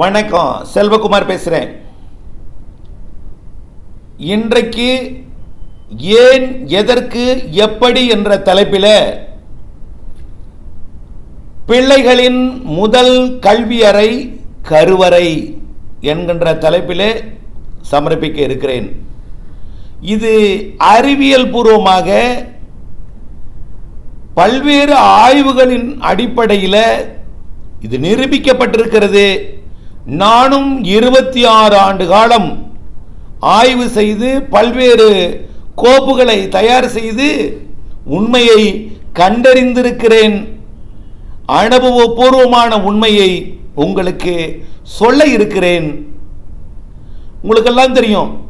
வணக்கம் செல்வகுமார் பேசுகிறேன் இன்றைக்கு ஏன் எதற்கு எப்படி என்ற தலைப்பில் பிள்ளைகளின் முதல் கல்வியறை கருவறை என்கின்ற தலைப்பிலே சமர்ப்பிக்க இருக்கிறேன். இது அறிவியல் பூர்வமாக பல்வேறு ஆய்வுகளின் அடிப்படையில் இது நிரூபிக்கப்பட்டிருக்கிறது. நானும் இருபத்தி ஆறு ஆண்டு காலம் ஆய்வு செய்து பல்வேறு கோப்புகளை தயார் செய்து உண்மையை கண்டறிந்திருக்கிறேன். அனுபவபூர்வமான உண்மையை உங்களுக்கு சொல்ல இருக்கிறேன். உங்களுக்கெல்லாம் தெரியும்.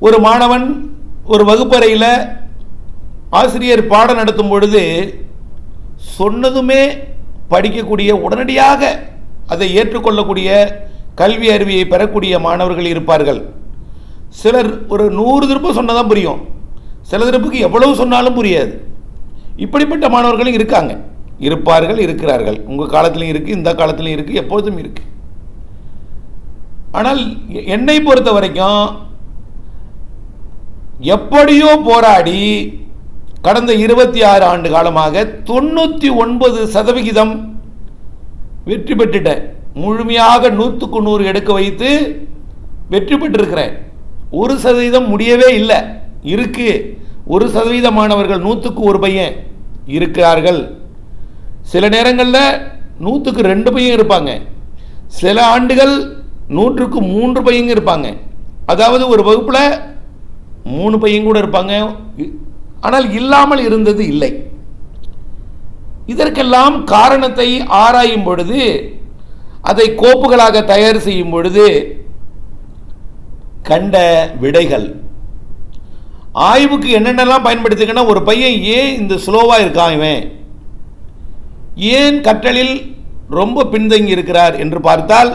ஒரு மாணவன் ஒரு வகுப்பறையில் ஆசிரியர் பாடம் நடத்தும் பொழுது சொன்னதுமே படிக்கக்கூடிய உடனடியாக அதை ஏற்றுக்கொள்ளக்கூடிய கல்வி அறிவியை பெறக்கூடிய மாணவர்கள் இருப்பார்கள். சிலர் ஒரு நூறு திருப்பு சொன்னதான் புரியும். சில திருப்புக்கு எவ்வளவு சொன்னாலும் புரியாது. இப்படிப்பட்ட மாணவர்களும் இருக்காங்க. இருப்பார்கள் இருக்கிறார்கள். உங்கள் காலத்திலையும் இருக்குது இந்த காலத்திலையும் இருக்குது எப்பொழுதும் இருக்குது ஆனால் எ- என்னை பொறுத்த வரைக்கும் எப்படியோ போராடி கடந்த இருபத்தி ஆறு ஆண்டு காலமாக தொண்ணூற்றி ஒன்பது சதவிகிதம் வெற்றி பெற்றுட்டேன். முழுமையாக நூற்றுக்கு நூறு எடுக்க வைத்து வெற்றி பெற்றிருக்கிறேன். ஒரு சதவீதம் முடியவே இல்லை. இருக்கு. ஒரு சதவீத மாணவர்கள் நூற்றுக்கு ஒரு பையன் இருக்கிறார்கள். சில நேரங்களில் நூற்றுக்கு ரெண்டு பையன் இருப்பாங்க. சில ஆண்டுகள் நூற்றுக்கு மூன்று பையங்க இருப்பாங்க. அதாவது ஒரு வகுப்பில் மூணு பையன் கூட இருப்பாங்க. ஆனால் இல்லாமல் இருந்தது இல்லை. இதற்கெல்லாம் காரணத்தை ஆராயும் பொழுது அதை கோப்புகளாக தயார் செய்யும் பொழுது கண்ட விடைகள். ஆய்வுக்கு என்னென்னலாம் பயன்படுத்துக்கன்னா ஒரு பையன் ஏன் இந்த ஸ்லோவாக இருக்கான் இவன்? ஏன் கற்றலில் ரொம்ப பின்தங்கி இருக்கிறார் என்று பார்த்தால்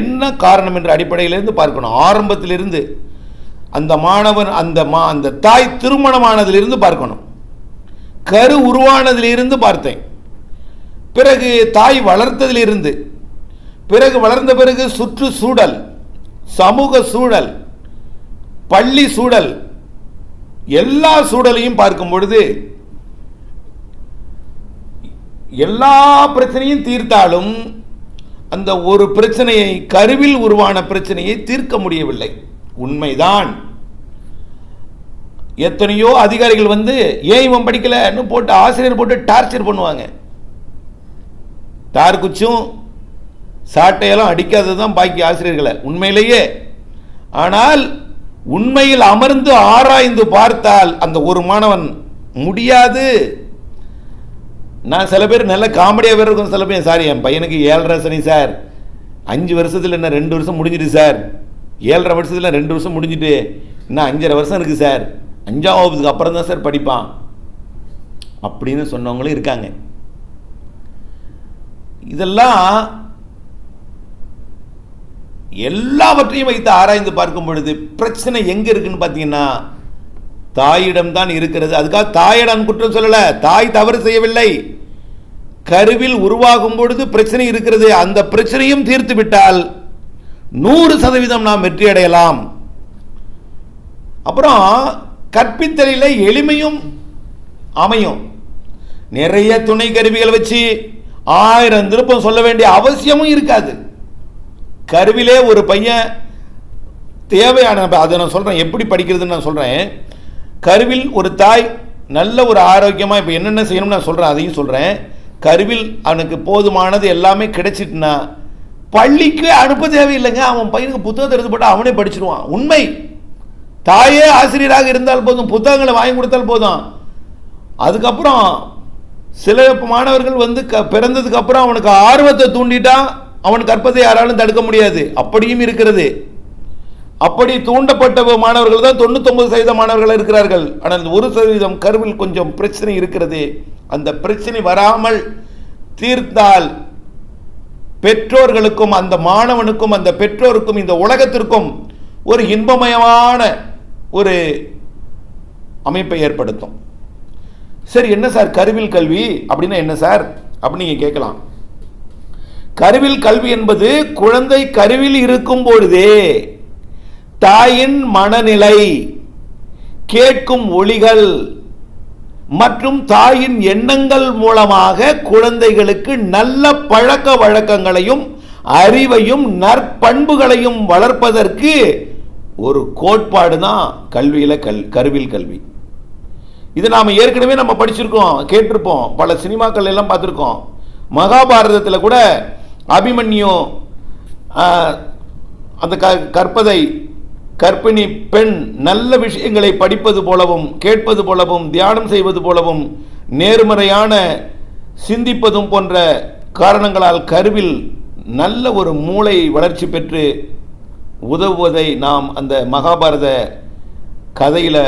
என்ன காரணம் என்ற அடிப்படையிலிருந்து பார்க்கணும். ஆரம்பத்திலிருந்து அந்த மாணவன் அந்த மா அந்த தாய் திருமணமானதிலிருந்து பார்க்கணும். கரு உருவானதிலிருந்து பார்த்தேன். பிறகு தாய் வளர்த்ததிலிருந்து பிறகு வளர்ந்த பிறகு சுற்றுச்சூழல் சமூக சூழல் பள்ளி சூழல் எல்லா சூழலையும் பார்க்கும் பொழுது எல்லா பிரச்சனையும் தீர்த்தாலும் அந்த ஒரு பிரச்சனையை கருவில் உருவான பிரச்சனையை தீர்க்க முடியவில்லை. உண்மைதான். எத்தனையோ அதிகாரிகள் வந்து ஏன் இவன் படிக்கலன்னு போட்டு ஆசிரியர் போட்டு டார்ச்சர் பண்ணுவாங்க. தார் குச்சும் சாட்டையெல்லாம் அடிக்காதது தான் பாக்கி ஆசிரியர்களை. உண்மையிலேயே. ஆனால் உண்மையில் அமர்ந்து ஆராய்ந்து பார்த்தால் அந்த ஒரு மாணவன் முடியாது. நான் சில பேர் நல்ல காமெடியாக வேறு இருக்கும் சில பேர் சார் என் பையனுக்கு ஏழரை சனி சார். அஞ்சு வருஷத்தில் என்ன ரெண்டு வருஷம் முடிஞ்சிட்டு சார். ஏழரை வருஷத்தில் ரெண்டு வருஷம் முடிஞ்சிட்டு இன்னும் அஞ்சரை வருஷம் இருக்குது சார். அஞ்சாம் வகுப்புக்கு அப்புறம் தான் சார் படிப்பான். அப்படின்னு சொன்னவங்களும் இருக்காங்க. இதெல்லாம் எல்லாவற்றையும் வைத்து ஆராய்ந்து பார்க்கும் பொழுது பிரச்சனை எங்க இருக்குன்னு பார்த்தீங்கன்னா தாயிடம் தான் இருக்கிறது. அதுக்காக தாயிடம் குற்றம் சொல்லலை. தாய் தவறு செய்யவில்லை. கருவில் உருவாகும் பொழுது பிரச்சனை இருக்கிறது. அந்த பிரச்சனையும் தீர்த்து விட்டால் நூறு சதவீதம் நாம் வெற்றி அடையலாம். அப்புறம் கற்பித்தலில் எளிமையும் அமையும். நிறைய துணை கருவிகள் வச்சு ஆயிரம் திருப்பம் சொல்ல வேண்டிய அவசியமும் இருக்காது. கருவிலே ஒரு பையன் தேவையான அதை நான் சொல்கிறேன் எப்படி படிக்கிறதுன்னு நான் சொல்கிறேன் கருவில் ஒரு தாய் நல்ல ஒரு ஆரோக்கியமாக இப்போ என்னென்ன செய்யணும்னு நான் சொல்கிறேன் அதையும் சொல்கிறேன் கருவில் அவனுக்கு போதுமானது எல்லாமே கிடைச்சிட்டுனா பள்ளிக்கு அனுப்ப தேவையில்லைங்க. அவன் பையனுக்கு புத்தகத்தை எடுத்து போட்டு அவனே படிச்சிருவான். உண்மை. தாயே ஆசிரியராக இருந்தால் போதும் புத்தகங்களை வாங்கி கொடுத்தால் போதும். அதுக்கப்புறம் சில மாணவர்கள் வந்து க பிறந்ததுக்கு அப்புறம் அவனுக்கு ஆர்வத்தை தூண்டிட்டா அவன் கற்பதை யாராலும் தடுக்க முடியாது. அப்படியும் இருக்கிறது. அப்படி தூண்டப்பட்ட மாணவர்கள் தான் தொண்ணூத்தொம்பது சதவீத மாணவர்கள் இருக்கிறார்கள். ஆனால் அந்த ஒரு சதவீதம் கருவில் கொஞ்சம் பிரச்சனை இருக்கிறது. அந்த பிரச்சனை வராமல் தீர்த்தால் பெற்றோர்களுக்கும் அந்த மாணவனுக்கும் அந்த பெற்றோருக்கும் இந்த உலகத்திற்கும் ஒரு இன்பமயமான ஒரு அமைப்பை ஏற்படுத்தும். சரி என்ன சார் கருவில் கல்வி அப்படின்னா என்ன சார்? அப்படின்னு நீங்கள் கேட்கலாம். கருவில் கல்வி என்பது குழந்தை கருவில் இருக்கும் பொழுதே தாயின் மனநிலை கேட்கும் ஒளிகள் மற்றும் தாயின் எண்ணங்கள் மூலமாக குழந்தைகளுக்கு நல்ல பழக்க வழக்கங்களையும் அறிவையும் நற்பண்புகளையும் வளர்ப்பதற்கு ஒரு கோட்பாடு தான் கல்வியில கல் கருவில் கல்வி. இது நாம் ஏற்கனவே நம்ம படிச்சிருக்கோம் கேட்டிருப்போம். பல சினிமாக்கள் எல்லாம் பார்த்துருக்கோம். மகாபாரதத்தில் கூட அபிமன்யு அந்த க கற்பதை கற்பிணி பெண் நல்ல விஷயங்களை படிப்பது போலவும் கேட்பது போலவும் தியானம் செய்வது போலவும் நேர்மறையான சிந்திப்பதும் போன்ற காரணங்களால் கருவில் நல்ல ஒரு மூளை வளர்ச்சி பெற்று உதவுவதை நாம் அந்த மகாபாரத கதையில்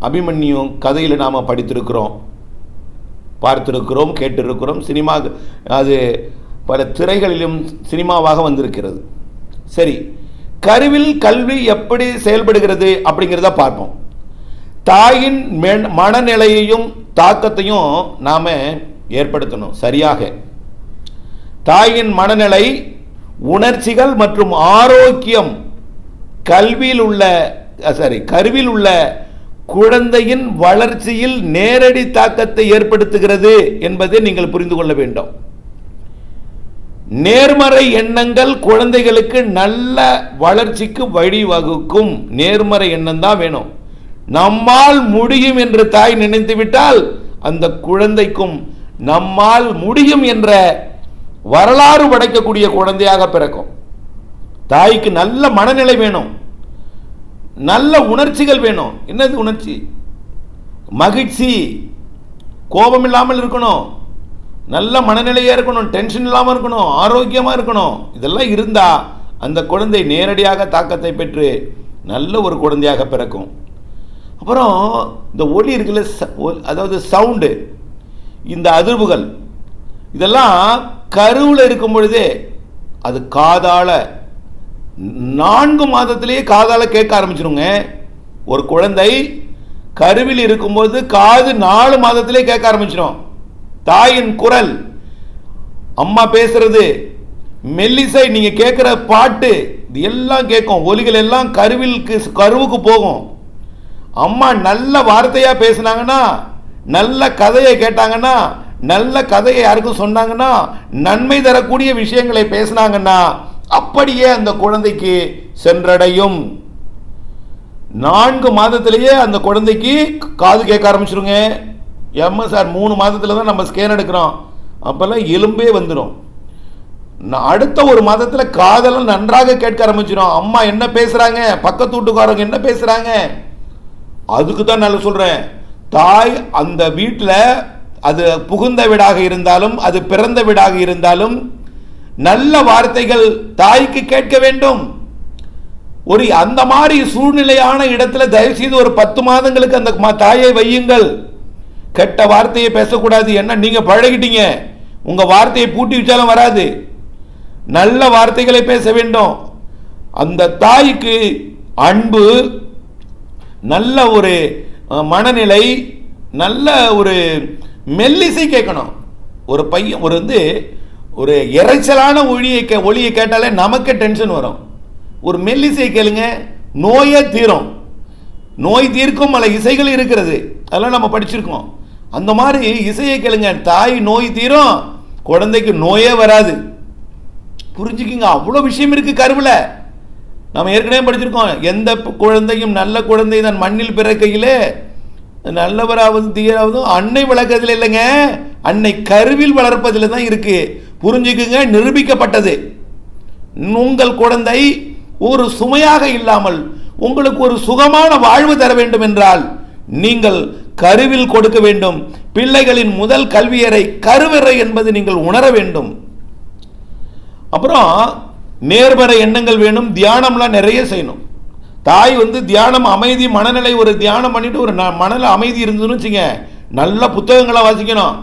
அபிமன்யு கதையில் நாம் படித்திருக்கிறோம். பார்த்திருக்கிறோம் கேட்டிருக்கிறோம். சினிமா அது பல திரைகளிலும் சினிமாவாக வந்திருக்கிறது. சரி கருவில் கல்வி எப்படி செயல்படுகிறது அப்படிங்கிறத பார்ப்போம். தாயின் மென்- மனநிலையையும் தாக்கத்தையும் நாம் ஏற்படுத்தணும் சரியாக. தாயின் மனநிலை உணர்ச்சிகள் மற்றும் ஆரோக்கியம் கல்வியில் உள்ள சாரி கருவில் உள்ள குழந்தையின் வளர்ச்சியில் நேரடி தாக்கத்தை ஏற்படுத்துகிறது என்பதை நீங்கள் புரிந்து கொள்ள வேண்டும். நேர்மறை எண்ணங்கள் குழந்தைகளுக்கு நல்ல வளர்ச்சிக்கு வழிவகுக்கும். நேர்மறை எண்ணம் தான் வேணும். நம்மால் முடியும் என்று தாய் நினைத்துவிட்டால் அந்த குழந்தைக்கும் நம்மால் முடியும் என்ற வரலாறு படைக்கக்கூடிய குழந்தையாக பிறக்கும். தாய்க்கு நல்ல மனநிலை வேணும். நல்ல உணர்ச்சிகள் வேணும். என்னது உணர்ச்சி? மகிழ்ச்சி. கோபம் இல்லாமல் இருக்கணும். நல்ல மனநிலையாக இருக்கணும். டென்ஷன் இல்லாமல் இருக்கணும். ஆரோக்கியமாக இருக்கணும். இதெல்லாம் இருந்தால் அந்த குழந்தை நேரடியாக தாக்கத்தை பெற்று நல்ல ஒரு குழந்தையாக பிறக்கும். அப்புறம் இந்த ஒலி இருக்குல்ல ச- ஒ- அதாவது சவுண்டு இந்த அதிர்வுகள் இதெல்லாம் கருவில் இருக்கும் பொழுதே அது காதால நான்கு மாதத்திலேயே காதால் கேட்க ஆரம்பிச்சிருங்க. ஒரு குழந்தை கருவில் இருக்கும்போது காது நாலு மாதத்திலே கேட்க ஆரம்பிச்சிடும் தாயின் குரல் அம்மா பேசுறது மெல்லிசை நீங்க கேட்குற பாட்டு இது எல்லாம் கேட்கும். ஒலிகள் எல்லாம் கருவிலுக்கு கருவுக்கு போகும். அம்மா நல்ல வார்த்தையா பேசுனாங்கன்னா நல்ல கதையை கேட்டாங்கன்னா நல்ல கதையை யாருக்கும் சொன்னாங்கன்னா நன்மை தரக்கூடிய விஷயங்களை பேசினாங்கன்னா அப்படியே அந்த குழந்தைக்கு சென்றடையும். நான்கு மாதத்திலேயே அந்த குழந்தைக்கு காது கேட்க ஆரம்பிச்சிருங்க. எம்ம சார் மூணு மாதத்தில் தான் நம்ம ஸ்கேன் எடுக்கிறோம். அப்போல்லாம் எலும்பே வந்துடும் அடுத்த ஒரு மாதத்தில் காதெல்லாம் நன்றாக கேட்க ஆரம்பிச்சிடும் அம்மா என்ன பேசுகிறாங்க பக்கத்து வீட்டுக்காரங்க என்ன பேசுகிறாங்க அதுக்கு தான் நான் சொல்கிறேன் தாய் அந்த வீட்டில் அது புகுந்த வீடாக இருந்தாலும் அது பிறந்த வீடாக இருந்தாலும் நல்ல வார்த்தைகள் தாய்க்கு கேட்க வேண்டும். ஒரு அந்த மாதிரி சூழ்நிலையான இடத்துல தயவு செய்து ஒரு பத்து மாதங்களுக்கு அந்த தாயை வையுங்கள். கெட்ட வார்த்தையை பேசக்கூடாது. என்ன நீங்க பழகிட்டீங்க. உங்க வார்த்தையை பூட்டி வச்சாலும் வராது. நல்ல வார்த்தைகளை பேச வேண்டும். அந்த தாய்க்கு அன்பு நல்ல ஒரு மனநிலை நல்ல ஒரு மெல்லிசை கேட்கணும். ஒரு பையன் ஒரு வந்து ஒரு இறைச்சலான ஒளியை கே ஒளியை கேட்டாலே நமக்கு டென்ஷன் வரும். ஒரு மெல்லிசை கேளுங்க நோயே தீரும். நோய் தீர்க்கும் பல இசைகள் இருக்கிறது. அதெல்லாம் நம்ம படிச்சிருக்கோம். அந்த மாதிரி இசையை கேளுங்க தாய் நோய் தீரும். குழந்தைக்கு நோயே வராது. புரிஞ்சுக்கிங்க அவ்வளோ விஷயம் இருக்குது கருவில். நம்ம ஏற்கனவே படிச்சிருக்கோம் எந்த குழந்தையும் நல்ல குழந்தை தான் மண்ணில் பிறக்கையிலே நல்லவராவது தீராவதும் அன்னை வளர்க்கறதுல இல்லைங்க. அன்னை கருவில் வளர்ப்பதில் தான் இருக்குது புரிஞ்சுக்குங்க நிரூபிக்கப்பட்டது. உங்கள் குழந்தை ஒரு சுமையாக இல்லாமல் உங்களுக்கு ஒரு சுகமான வாழ்வு தர வேண்டும் என்றால் நீங்கள் கருவில் கொடுக்க வேண்டும். பிள்ளைகளின் முதல் கல்வியறை கருவறை என்பது நீங்கள் உணர வேண்டும். அப்புறம் நேர்மறை எண்ணங்கள் வேணும் தியானம்லாம் நிறைய செய்யணும். தாய் வந்து தியானம் அமைதி மனநிலை ஒரு தியானம் பண்ணிட்டு ஒரு ந- மனநிலை அமைதி இருந்ததுன்னு வச்சுங்க நல்ல புத்தகங்களை வாசிக்கணும்.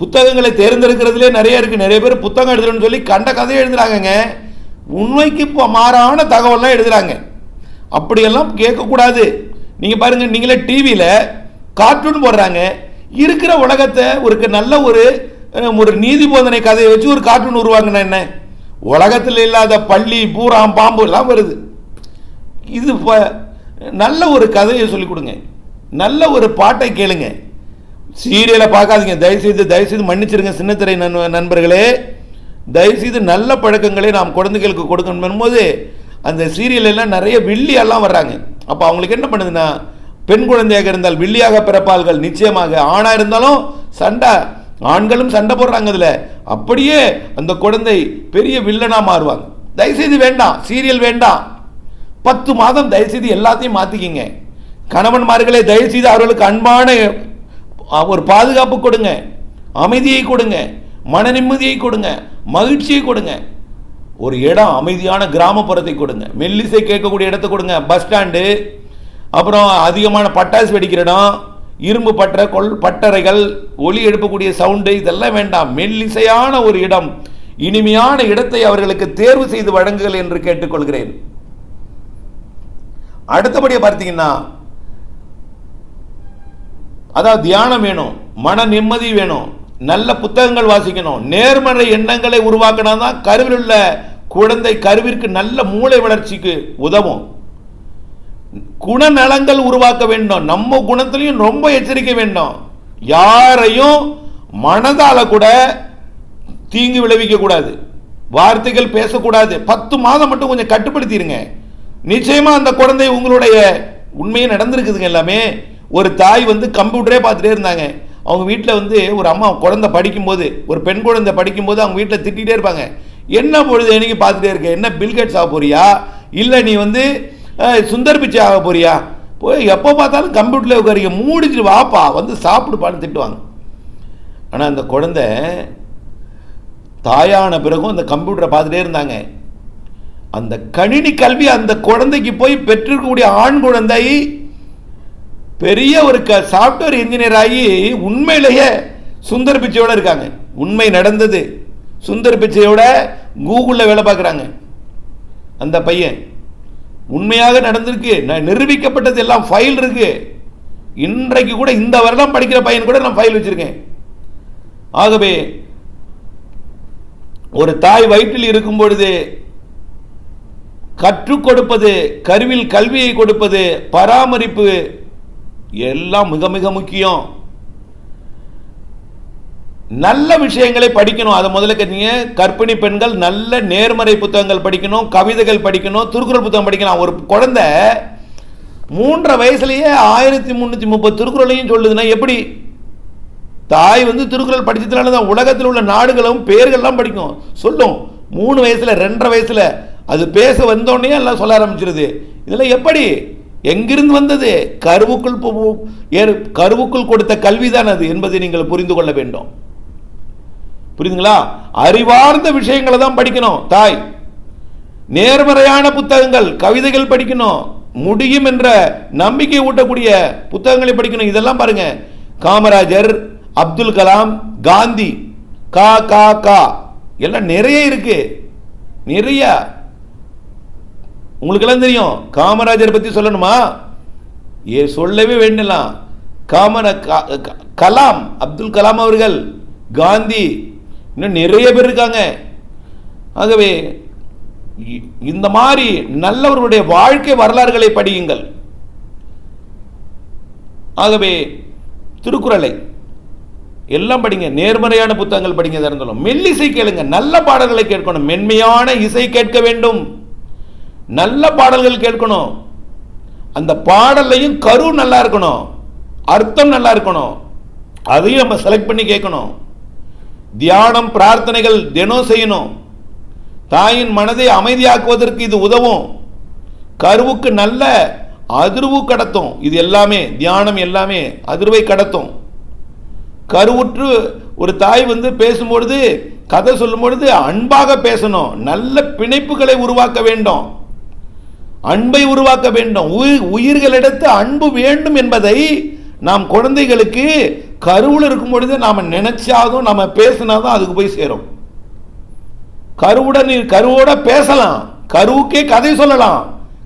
புத்தகங்களை தேர்ந்தெடுக்கிறதுலே நிறைய இருக்குது நிறைய பேர் புத்தகம் எழுதுறேன்னு சொல்லி கண்ட கதையை எழுதுகிறாங்கங்க உண்மைக்கு இப்போ மாறான தகவல்லாம் எழுதுகிறாங்க அப்படியெல்லாம் கேட்கக்கூடாது. நீங்கள் பாருங்கள் நீங்களே டிவியில் கார்ட்டூன் போடுறாங்க. இருக்கிற உலகத்தை ஒரு நல்ல ஒரு ஒரு நீதி போதனை கதையை வச்சு ஒரு கார்ட்டூன் உருவாங்கன்னா என்ன? உலகத்தில் இல்லாத பள்ளி பூராம் பாம்பு எல்லாம் வருது. இது இப்போ நல்ல ஒரு கதையை சொல்லிக் கொடுங்க. நல்ல ஒரு பாட்டை கேளுங்க. சீரியலை பார்க்காதீங்க. தயவுசெய்து தயவுசெய்து மன்னிச்சிருங்க சின்னத்திரை நண் நண்பர்களே. தயவுசெய்து நல்ல பழக்கங்களை நாம் குழந்தைகளுக்கு கொடுக்கணும். போது அந்த சீரியல் எல்லாம் நிறைய வில்லியெல்லாம் வர்றாங்க. அப்போ அவங்களுக்கு என்ன பண்ணுதுன்னா பெண் குழந்தையாக இருந்தால் வில்லியாக பிறப்பார்கள் நிச்சயமாக ஆணாக இருந்தாலும் சண்டை ஆண்களும் சண்டை போடுறாங்க அதில். அப்படியே அந்த குழந்தை பெரிய வில்லனாக மாறுவாங்க. தயவுசெய்து வேண்டாம். சீரியல் வேண்டாம். பத்து மாதம் தயவுசெய்து எல்லாத்தையும் மாற்றிக்கிங்க கணவன்மார்களே தயவுசெய்து அவர்களுக்கு அன்பான ஒரு பாதுகாப்பு கொடுங்க. அமைதியை கொடுங்க. மன நிம்மதியை கொடுங்க. மகிழ்ச்சியை கொடுங்க. ஒரு இடம் அமைதியான கிராமப்புறத்தை கொடுங்க. மெல்லிசை கேட்கக்கூடிய இடத்தை கொடுங்க. Bus stand. அப்புறம் அதிகமான பட்டாசு வெடிக்கிற இடம் இரும்பு பற்ற கொள் பட்டறைகள் ஒலி எழுப்பக்கூடிய சவுண்டு இதெல்லாம் வேண்டாம். மெல்லிசையான ஒரு இடம் இனிமையான இடத்தை அவர்களுக்கு தேர்வு செய்து வழங்குங்கள் என்று கேட்டுக்கொள்கிறேன். அடுத்தபடியாக பார்த்தீங்கன்னா அதாவது தியானம் வேணும் மன நிம்மதி வேணும் நல்ல புத்தகங்கள் வாசிக்கணும் நேர்மறை எண்ணங்களை உருவாக்கினா தான் கருவில் உள்ள குழந்தை கருவிற்கு நல்ல மூளை வளர்ச்சிக்கு உதவும். குணநலங்கள் உருவாக்க வேண்டும் நம்ம குணத்திலையும் ரொம்ப எச்சரிக்கை வேண்டும். யாரையும் மனதால கூட தீங்கு விளைவிக்க கூடாது. வார்த்தைகள் பேசக்கூடாது. பத்து மாதம் மட்டும் கொஞ்சம் கட்டுப்படுத்திடுங்க நிச்சயமா அந்த குழந்தை உங்களுடைய உண்மையே நடந்திருக்குதுங்க எல்லாமே. ஒரு தாய் வந்து கம்ப்யூட்டரே பார்த்துட்டே இருந்தாங்க. அவங்க வீட்டில் வந்து ஒரு அம்மா குழந்தை படிக்கும்போது ஒரு பெண் குழந்தை படிக்கும்போது அவங்க வீட்டில் திட்டிகிட்டே இருப்பாங்க. என்ன பொழுது எனக்கு பார்த்துட்டே இருக்க? என்ன பில்கேட்ஸ் ஆக போறியா? இல்லை நீ வந்து சுந்தர் பிச்சை ஆக போறியா? போய் எப்போ பார்த்தாலும் கம்ப்யூட்டரில் உட்காரிங்க. மூடிச்சிட்டு வாப்பா வந்து சாப்பிடுப்பான்னு திட்டுவாங்க. ஆனால் அந்த குழந்தை தாயான பிறகும் அந்த கம்ப்யூட்டரை பார்த்துட்டே இருந்தாங்க. அந்த கணினி கல்வி அந்த குழந்தைக்கு போய் பெற்றிருக்கக்கூடிய ஆண் குழந்தை பெரிய ஒரு க சாஃப்ட்வேர் இன்ஜினியர் ஆகி உண்மையிலேயே சுந்தர் பிச்சையோட இருக்காங்க. உண்மை நடந்தது. சுந்தர் பிச்சையோட கூகுளில் வேலை பார்க்குறாங்க. அந்த பையன். உண்மையாக நடந்திருக்கு. நான் நிரூபிக்கப்பட்டது எல்லாம் ஃபைல் இருக்கு. இன்றைக்கு கூட இந்த வருடம் படிக்கிற பையன் கூட நான் ஃபைல் வச்சுருக்கேன். ஆகவே ஒரு தாய் வயிற்றில் இருக்கும் பொழுது கற்றுக் கொடுப்பது கருவில் கல்வியை கொடுப்பது பராமரிப்பு எல்லாம் மிக மிக முக்கியம். நல்ல விஷயங்களை படிக்கணும். அதை முதல்ல கேட்டீங்க கற்பிணி பெண்கள் நல்ல நேர்மறை புத்தகங்கள் படிக்கணும் கவிதைகள் படிக்கணும் திருக்குறள் புத்தகம் படிக்கலாம். ஒரு குழந்தை மூன்றரை வயசுலேயே ஆயிரத்தி முந்நூற்றி முப்பது திருக்குறளையும் சொல்லுதுன்னா எப்படி? தாய் வந்து திருக்குறள் படிச்சதுனால தான் உலகத்தில் உள்ள நாடுகளும் பேர்கள்லாம் படிக்கும். சொல்லும். மூணு வயசில் ரெண்டரை வயசில். அது பேச வந்தோடனே எல்லாம் சொல்ல ஆரம்பிச்சிருது. இதெல்லாம் எப்படி? எங்கிருந்து வந்தது? கருவுக்குள் பு- கருவுக்குள் கொடுத்த கல்விதான் அது என்பதை நீங்கள் புரிந்து கொள்ள வேண்டும். புரியுதுங்களா? அறிவார்ந்த விஷயங்களை தான் படிக்கணும் தாய். நேர்மறையான புத்தகங்கள் கவிதைகள் படிக்கணும். முடியும் என்ற நம்பிக்கை ஊட்டக்கூடிய புத்தகங்களை படிக்கணும். இதெல்லாம் பாருங்க. காமராஜர் அப்துல் கலாம் காந்தி. கா கா கா. எல்லாம் நிறைய இருக்கு. நிறைய. உங்களுக்கெல்லாம் தெரியும் காமராஜரை பற்றி சொல்லணுமா? ஏ சொல்லவே வேண்டலாம் காமர க- கலாம் அப்துல் கலாம் அவர்கள் காந்தி இன்னும் நிறைய பேர் இருக்காங்க. ஆகவே இ- இந்த மாதிரி நல்லவர்களுடைய வாழ்க்கை வரலாறுகளை படியுங்கள். ஆகவே திருக்குறளை எல்லாம் படிங்க. நேர்மறையான புத்தகங்கள் படிங்க எதா இருந்தாலும். மெல்லிசை கேளுங்க. நல்ல பாடல்களை கேட்கணும். மென்மையான இசை கேட்க வேண்டும். நல்ல பாடல்கள் கேட்கணும். அந்த பாடல்லையும் கரு நல்லா இருக்கணும். அர்த்தம் நல்லா இருக்கணும். அதையும் நம்ம செலக்ட் பண்ணி கேட்கணும். தியானம் பிரார்த்தனைகள் தினம் செய்யணும். தாயின் மனதை அமைதியாக்குவதற்கு இது உதவும். கருவுக்கு நல்ல அதிர்வு கடத்தும். இது எல்லாமே தியானம் எல்லாமே அதிர்வை கடத்தும். கருவுற்று ஒரு தாய் வந்து பேசும்பொழுது கதை சொல்லும் பொழுது அன்பாக பேசணும். நல்ல பிணைப்புகளை உருவாக்க வேண்டும். அன்பை உருவாக்க வேண்டும். உயிர் உயிர்களிடத்து அன்பு வேண்டும் என்பதை நாம் குழந்தைகளுக்கு கருவில் இருக்கும் பொழுது நாம் நினைச்சாதும் நம்ம பேசினாதான் அதுக்கு போய் சேரும். கருவுடன் கருவோட பேசலாம். கருவுக்கே கதை சொல்லலாம்.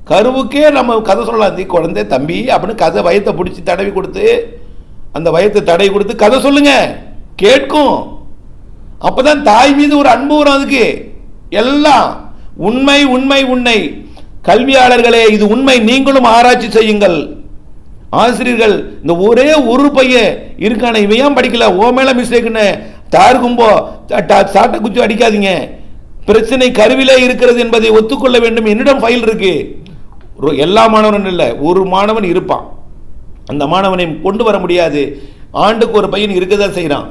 கருவுக்கே நம்ம கதை சொல்லலாம். நீ குழந்தை தம்பி அப்படின்னு கதை வயத்தை பிடிச்சி தடவி கொடுத்து அந்த வயத்தை தடவி கொடுத்து கதை சொல்லுங்க. கேட்கும். அப்போதான் தாய் மீது ஒரு அன்பு வரும் அதுக்கு. எல்லாம் உண்மை உண்மை உண்மை. கல்வியாளர்களே இது உண்மை. நீங்களும் ஆராய்ச்சி செய்யுங்கள். ஆசிரியர்கள் இந்த ஒரே ஒரு பையன் இருக்கான இவன் ஏன் படிக்கல? ஓ மேல மிஸ்டேக்குன்னு தாருக்கும்போ சாட்டை குச்சி அடிக்காதீங்க. பிரச்சனை கருவிலே இருக்கிறது என்பதை ஒத்துக்கொள்ள வேண்டும். என்னிடம் ஃபைல் இருக்கு. எல்லா மாணவனும் இல்லை ஒரு மாணவன் இருப்பான். அந்த மாணவனை கொண்டு வர முடியாது. ஆண்டுக்கு ஒரு பையன் இருக்கதான் செய்கிறான்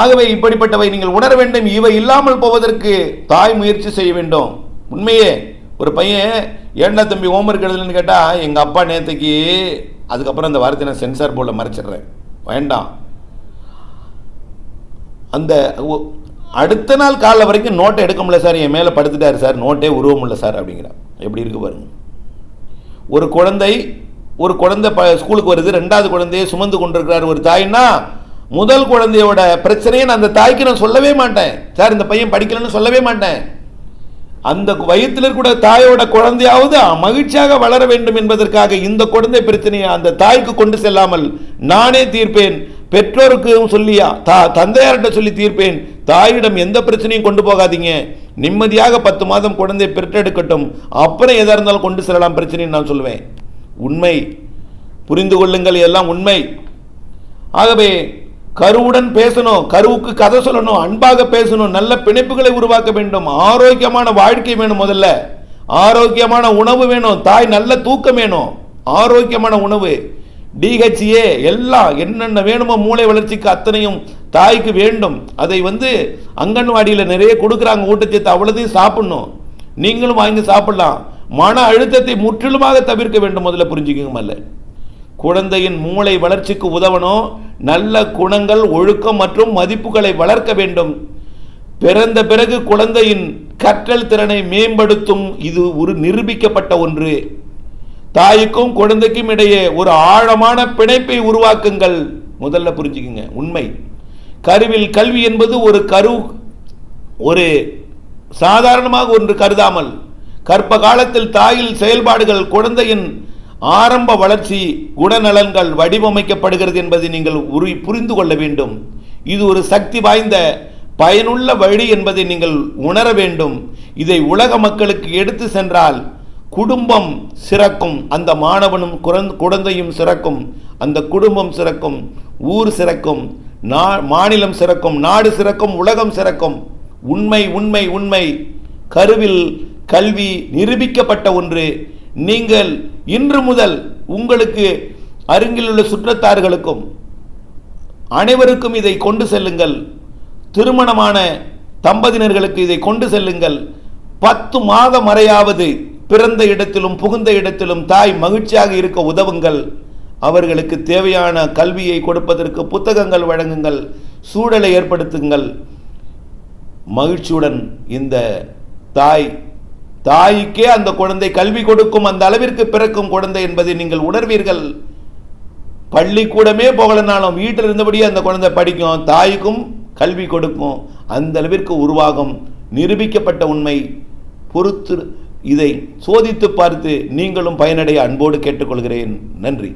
ஆகவே இப்படிப்பட்டவை நீங்கள் உணர வேண்டும். இவை இல்லாமல் போவதற்கு தாய் முயற்சி செய்ய வேண்டும். உண்மையே. ஒரு பையன் ஏண்டா தம்பி ஹோம்ஒர்க் எழுதலன்னு கேட்டால் எங்கள் அப்பா நேற்றுக்கு அதுக்கப்புறம் அந்த வார்த்தையை நான் சென்சார் போர்டில் மறைச்சிடுறேன். வேண்டாம். அந்த ஒ- அடுத்த நாள் காலைல வரைக்கும் நோட்டை எடுக்க முடியல சார் என் மேலே படுத்துட்டாரு சார் நோட்டே உருவ முடியல சார் அப்படிங்கிறான் எப்படி இருக்கு பாருங்க. ஒரு குழந்தை ஒரு குழந்தை ப ஸ்கூலுக்கு வருது ரெண்டாவது குழந்தையை சுமந்து கொண்டிருக்கிறார் ஒரு தாய்னா முதல் குழந்தையோட பிரச்சனையை நான் அந்த தாய்க்கு நான் சொல்லவே மாட்டேன். சார் இந்த பையன் படிக்கலன்னு சொல்லவே மாட்டேன். அந்த வயிற்றில் கூட தாயோட குழந்தையாவது மகிழ்ச்சியாக வளர வேண்டும் என்பதற்காக இந்த குழந்தை பிரச்சனையை அந்த தாய்க்கு கொண்டு செல்லாமல் நானே தீர்ப்பேன். பெற்றோருக்கும் சொல்லியா தா தந்தையார்கிட்ட சொல்லி தீர்ப்பேன். தாயிடம் எந்த பிரச்சனையும் கொண்டு போகாதீங்க. நிம்மதியாக பத்து மாதம் குழந்தை பெற்றெடுக்கட்டும். அப்புறம் எதாக இருந்தாலும் கொண்டு செல்லலாம் பிரச்சனைன்னு நான் சொல்லுவேன். உண்மை. புரிந்து கொள்ளுங்கள் எல்லாம் உண்மை. ஆகவே கருவுடன் பேசணும் கருவுக்கு கதை சொல்லணும் அன்பாக பேசணும் நல்ல பிணைப்புகளை உருவாக்க வேண்டும் ஆரோக்கியமான வாழ்க்கை வேணும் முதல்ல. ஆரோக்கியமான உணவு வேணும் தாய் நல்ல தூக்கம் வேணும். ஆரோக்கியமான உணவு. டிஹெச்ஏ எல்லாம் என்னென்ன வேணுமோ மூளை வளர்ச்சிக்கு அத்தனையும் தாய்க்கு வேண்டும். அதை வந்து அங்கன்வாடியில் நிறைய கொடுக்குறாங்க ஊட்டச்சத்து அவ்வளோதையும் சாப்பிடணும். நீங்களும் வாங்கி சாப்பிடலாம். மன அழுத்தத்தை முற்றிலுமாக தவிர்க்க வேண்டும் முதல்ல புரிஞ்சுக்கங்க முதல்ல குழந்தையின் மூளை வளர்ச்சிக்கு உதவணும் நல்ல குணங்கள் ஒழுக்கம் மற்றும் மதிப்புகளை வளர்க்க வேண்டும். பிறந்த பிறகு குழந்தையின் கற்றல் திறனை மேம்படுத்தும் இது ஒரு நிரூபிக்கப்பட்ட ஒன்று. தாய்க்கும் குழந்தைக்கும் இடையே ஒரு ஆழமான பிணைப்பை உருவாக்குங்கள். முதல்ல புரிஞ்சுக்குங்க உண்மை. கருவில் கல்வி என்பது ஒரு கரு ஒரு சாதாரணமாக ஒன்று கருதாமல் கற்ப காலத்தில் தாயில் செயல்பாடுகள் குழந்தையின் ஆரம்ப வளர்ச்சி குணநலன்கள் வடிவமைக்கப்படுகிறது என்பதை நீங்கள் உரி புரிந்து கொள்ள வேண்டும். இது ஒரு சக்தி வாய்ந்த பயனுள்ள வழி என்பதை நீங்கள் உணர வேண்டும். இதை உலக மக்களுக்கு எடுத்து சென்றால் குடும்பம் சிறக்கும் அந்த மாணவனும் குழந்தையும் சிறக்கும் அந்த குடும்பம் சிறக்கும் ஊர் சிறக்கும் நா மாநிலம் சிறக்கும் நாடு சிறக்கும் உலகம் சிறக்கும். உண்மை உண்மை உண்மை. கருவில் கல்வி நிரூபிக்கப்பட்ட ஒன்று. நீங்கள் இன்று முதல் உங்களுக்கு அருகிலுள்ள சுற்றத்தார்களுக்கும் அனைவருக்கும் இதை கொண்டு செல்லுங்கள். திருமணமான தம்பதியினர்களுக்கு இதை கொண்டு செல்லுங்கள். பத்து மாதம் வரையாவது பிறந்த இடத்திலும் புகுந்த இடத்திலும் தாய் மகிழ்ச்சியாக இருக்க உதவுங்கள். அவர்களுக்கு தேவையான கல்வியை கொடுப்பதற்கு புத்தகங்கள் வழங்குங்கள். சூழலை ஏற்படுத்துங்கள். மகிழ்ச்சியுடன் இந்த தாய் தாய்க்கே அந்த குழந்தை கல்வி கொடுக்கும் அந்த அளவிற்கு பிறக்கும் குழந்தை என்பதை நீங்கள் உணர்வீர்கள். பள்ளிக்கூடமே போகலனாலும் வீட்டில் இருந்தபடியே அந்த குழந்தை படிக்கும் தாய்க்கும் கல்வி கொடுக்கும் அந்த அளவிற்கு உருவாகும் நிரூபிக்கப்பட்ட உண்மை. பொறுத்து இதை சோதித்து பார்த்து நீங்களும் பயனடைய அன்போடு கேட்டுக்கொள்கிறேன். நன்றி.